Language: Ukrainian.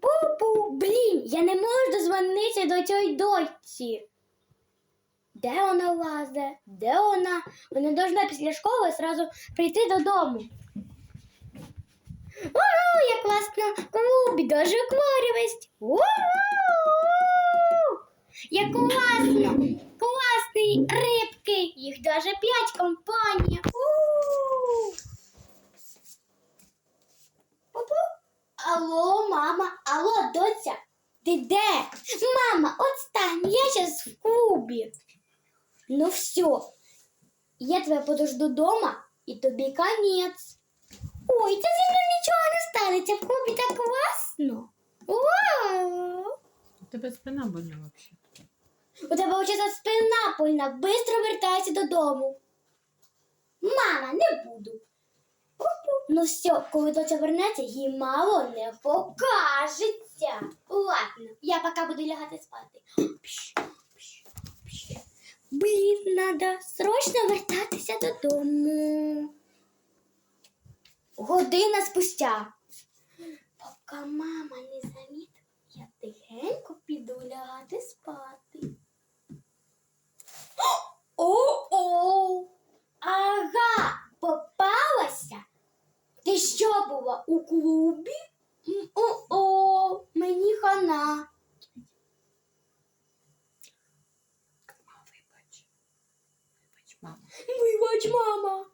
Пу-пу, блін, я не можу дозвонитися до цієї дочці. Де вона лазе? Де вона? Вона должна після школи зразу прийти додому. Ого, як класно! Клубі, даже акваріумість. Ого! Як класно! Класні рибки! Їх даже п'ять компанія. У! Пу-пу. Алло, мама, алло, доця, ти де? Мама, отстань, я сейчас в клубі. Ну все, я тебе подожду дома і тобі конець. Ой, та зі мною нічого не станеться, в клубі так класно. Вау! У тебе спина больна вообще. У тебе учиться спина пульна, бистро вертайся додому. Мама, не. Ну все, коли доця вернеться, їй мало не покажеться. Ладно, я поки буду лягати спати. Пш. Блін, надо срочно вертатися додому. Година спустя. Поки мама не замітить, я тихенько піду лягати спати. Що була у клубі? О-о, мені хана. Вибач. Вибач, мама. Вибач, мама.